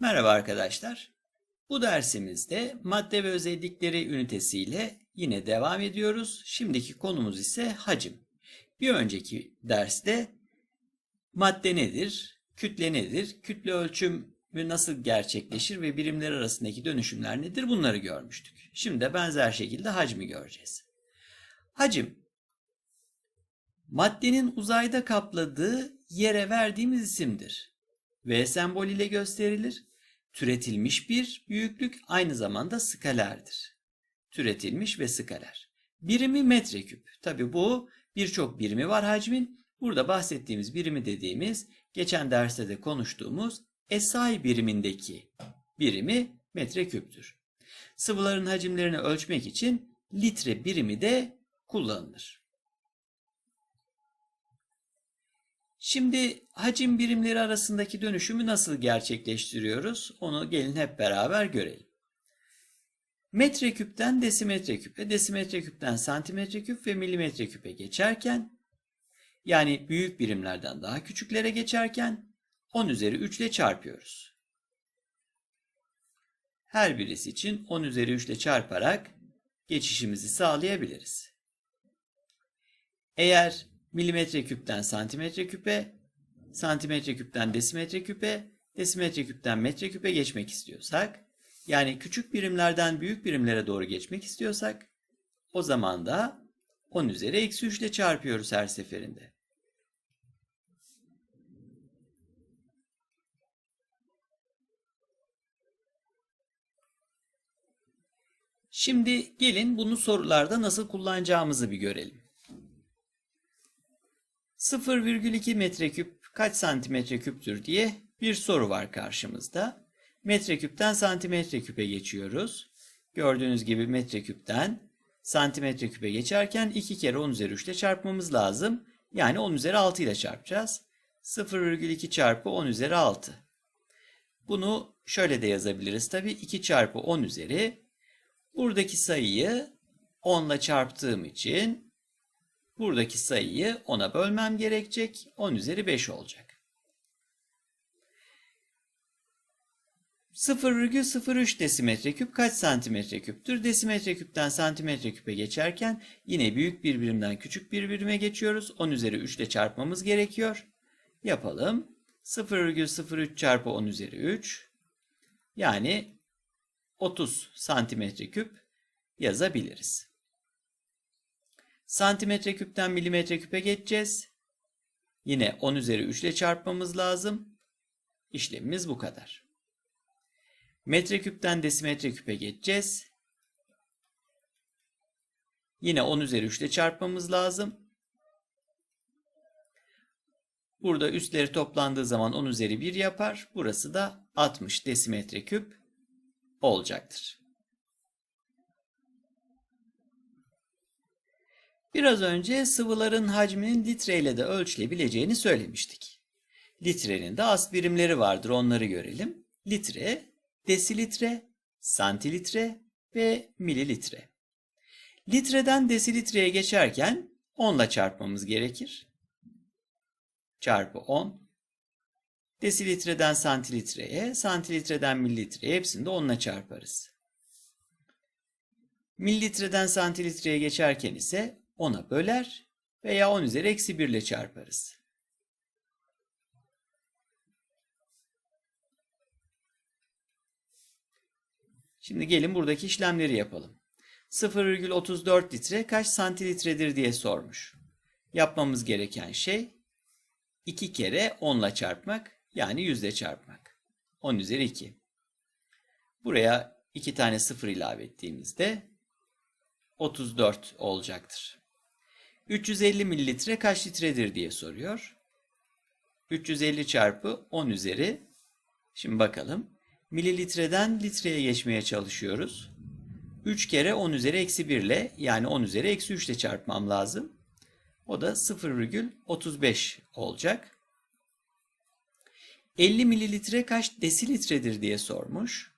Merhaba arkadaşlar. Bu dersimizde madde ve özellikleri ünitesiyle yine devam ediyoruz. Şimdiki konumuz ise hacim. Bir önceki derste madde nedir, kütle nedir, kütle ölçümü nasıl gerçekleşir ve birimler arasındaki dönüşümler nedir bunları görmüştük. Şimdi de benzer şekilde hacmi göreceğiz. Hacim, maddenin uzayda kapladığı yere verdiğimiz isimdir. V sembol ile gösterilir. Türetilmiş bir büyüklük aynı zamanda skalerdir. Türetilmiş ve skaler. Birimi metreküp. Tabi bu birçok birimi var hacmin. Burada bahsettiğimiz birimi dediğimiz geçen derste de konuştuğumuz SI birimindeki birimi metreküptür. Sıvıların hacimlerini ölçmek için litre birimi de kullanılır. Şimdi hacim birimleri arasındaki dönüşümü nasıl gerçekleştiriyoruz? Onu gelin hep beraber görelim. Metreküpten desimetreküpe, desimetreküpten santimetreküp ve milimetreküpe geçerken, yani büyük birimlerden daha küçüklere geçerken 10 üzeri 3 ile çarpıyoruz. Her birisi için 10 üzeri 3 ile çarparak geçişimizi sağlayabiliriz. Eğer milimetre küpten santimetre küpe, santimetre küpten desimetre küpe, desimetre küpten metre küpe geçmek istiyorsak, yani küçük birimlerden büyük birimlere doğru geçmek istiyorsak, o zaman da 10 üzeri eksi 3 ile çarpıyoruz her seferinde. Şimdi gelin bunu sorularda nasıl kullanacağımızı bir görelim. 0,2 metreküp kaç santimetre küptür diye bir soru var karşımızda. Metreküpten santimetre küpe geçiyoruz. Gördüğünüz gibi metreküpten santimetre küpe geçerken 2 kere 10 üzeri 3 ile çarpmamız lazım. Yani 10 üzeri 6 ile çarpacağız. 0,2 çarpı 10 üzeri 6. Bunu şöyle de yazabiliriz tabii. 2 çarpı 10 üzeri. Buradaki sayıyı 10 ile çarptığım için Buradaki sayıyı 10'a bölmem gerekecek. 10 üzeri 5 olacak. 0,03 desimetre küp kaç santimetre küptür? Desimetre küpten santimetre küpe geçerken yine büyük bir birimden küçük bir birime geçiyoruz. 10 üzeri 3 ile çarpmamız gerekiyor. Yapalım. 0,03 çarpı 10 üzeri 3 yani 30 santimetre küp yazabiliriz. Santimetre küpten milimetre küpe geçeceğiz. Yine 10 üzeri 3 ile çarpmamız lazım. İşlemimiz bu kadar. Metre küpten desimetre küpe geçeceğiz. Yine 10 üzeri 3 ile çarpmamız lazım. Burada üstleri toplandığı zaman 10 üzeri 1 yapar. Burası da 60 desimetre küp olacaktır. Biraz önce sıvıların hacminin litreyle de ölçülebileceğini söylemiştik. Litrenin de as birimleri vardır onları görelim. Litre, desilitre, santilitre ve mililitre. Litreden desilitreye geçerken 10 ile çarpmamız gerekir. Çarpı 10. Desilitreden santilitreye, santilitreden mililitreye hepsini de 10 ile çarparız. Mililitreden santilitreye geçerken ise 10'a böler veya 10 üzeri eksi 1 ile çarparız. Şimdi gelin buradaki işlemleri yapalım. 0,34 litre kaç santilitredir diye sormuş. Yapmamız gereken şey 2 kere 10 ile çarpmak yani yüzde çarpmak. 10 üzeri 2. Buraya 2 tane 0 ilave ettiğimizde 34 olacaktır. 350 mililitre kaç litredir diye soruyor. 350 çarpı 10 üzeri. Şimdi bakalım. Mililitreden litreye geçmeye çalışıyoruz. 3 kere 10 üzeri eksi 1 ile yani 10 üzeri eksi 3 ile çarpmam lazım. O da 0,35 olacak. 50 mililitre kaç desilitredir diye sormuş.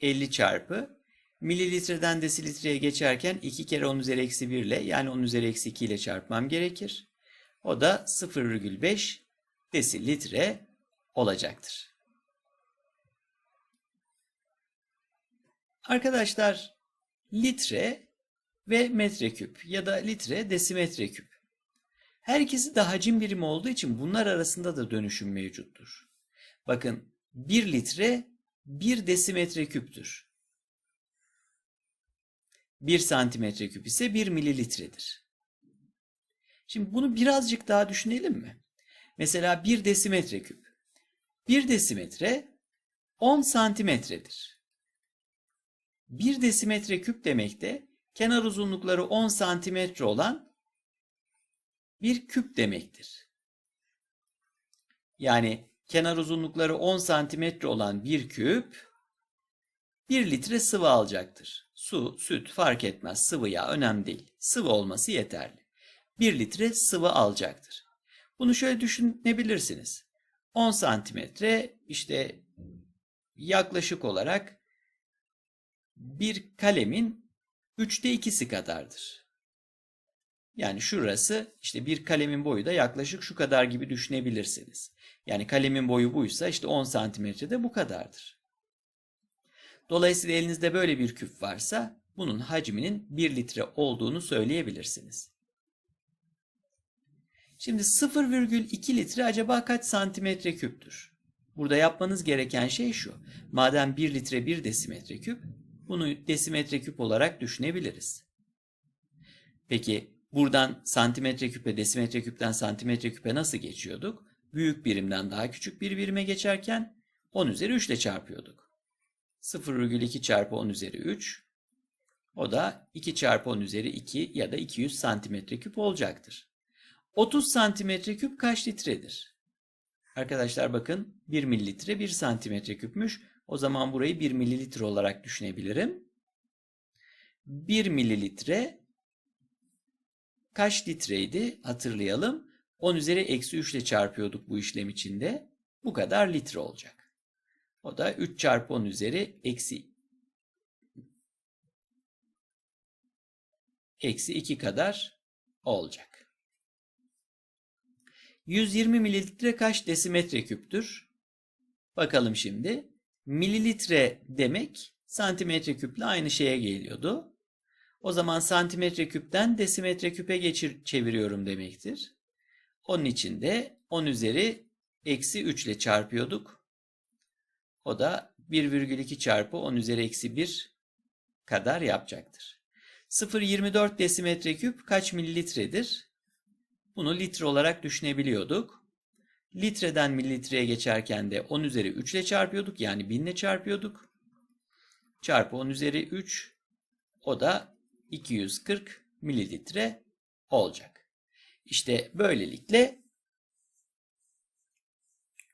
50 çarpı Mililitreden desilitreye geçerken 2 kere 10 üzeri eksi 1 ile yani 10 üzeri eksi 2 ile çarpmam gerekir. O da 0,5 desilitre olacaktır. Arkadaşlar litre ve metreküp ya da litre desimetreküp. Her ikisi de hacim birimi olduğu için bunlar arasında da dönüşüm mevcuttur. Bakın 1 litre 1 desimetre küptür. 1 santimetre küp ise 1 mililitredir. Şimdi bunu birazcık daha düşünelim mi? Mesela 1 desimetre küp. 1 desimetre 10 santimetredir. 1 desimetre küp demek de kenar uzunlukları 10 santimetre olan bir küp demektir. Yani kenar uzunlukları 10 santimetre olan bir küp 1 litre sıvı alacaktır. Su, süt fark etmez. Sıvı yağ önemli değil. Sıvı olması yeterli. 1 litre sıvı alacaktır. Bunu şöyle düşünebilirsiniz. 10 santimetre işte yaklaşık olarak bir kalemin üçte ikisi kadardır. Yani şurası işte bir kalemin boyu da yaklaşık şu kadar gibi düşünebilirsiniz. Yani kalemin boyu buysa işte 10 santimetre de bu kadardır. Dolayısıyla elinizde böyle bir küp varsa bunun hacminin 1 litre olduğunu söyleyebilirsiniz. Şimdi 0,2 litre acaba kaç santimetre küptür? Burada yapmanız gereken şey şu. Madem 1 litre 1 desimetre küp, bunu desimetre küp olarak düşünebiliriz. Peki buradan santimetre küpe, desimetre küpten santimetre küpe nasıl geçiyorduk? Büyük birimden daha küçük bir birime geçerken 10 üzeri 3 ile çarpıyorduk. 0,2 çarpı 10 üzeri 3. O da 2 çarpı 10 üzeri 2 ya da 200 santimetre küp olacaktır. 30 santimetre küp kaç litredir? Arkadaşlar bakın 1 mililitre 1 santimetre küpmüş. O zaman burayı 1 mililitre olarak düşünebilirim. 1 mililitre kaç litreydi hatırlayalım. 10 üzeri eksi 3 ile çarpıyorduk bu işlem içinde. Bu kadar litre olacak. O da 3 çarpı 10 üzeri eksi eksi 2 kadar olacak. 120 mililitre kaç desimetre küptür? Bakalım şimdi. Mililitre demek santimetre küple aynı şeye geliyordu. O zaman santimetre küpten desimetre küpe geçir, çeviriyorum demektir. Onun için de 10 üzeri eksi 3 ile çarpıyorduk. O da 1,2 çarpı 10 üzeri eksi 1 kadar yapacaktır. 0,24 desimetre küp kaç mililitredir? Bunu litre olarak düşünebiliyorduk. Litreden mililitreye geçerken de 10 üzeri 3 ile çarpıyorduk. Yani 1000 ile çarpıyorduk. Çarpı 10 üzeri 3 o da 240 mililitre olacak. İşte böylelikle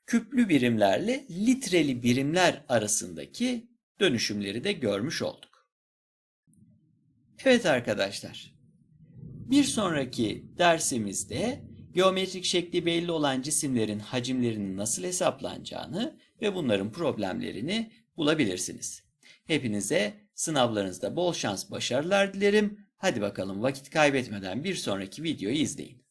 küplü birimlerle litreli birimler arasındaki dönüşümleri de görmüş olduk. Evet arkadaşlar. Bir sonraki dersimizde geometrik şekli belli olan cisimlerin hacimlerinin nasıl hesaplanacağını ve bunların problemlerini bulabilirsiniz. Hepinize sınavlarınızda bol şans, başarılar dilerim. Hadi bakalım vakit kaybetmeden bir sonraki videoyu izleyin.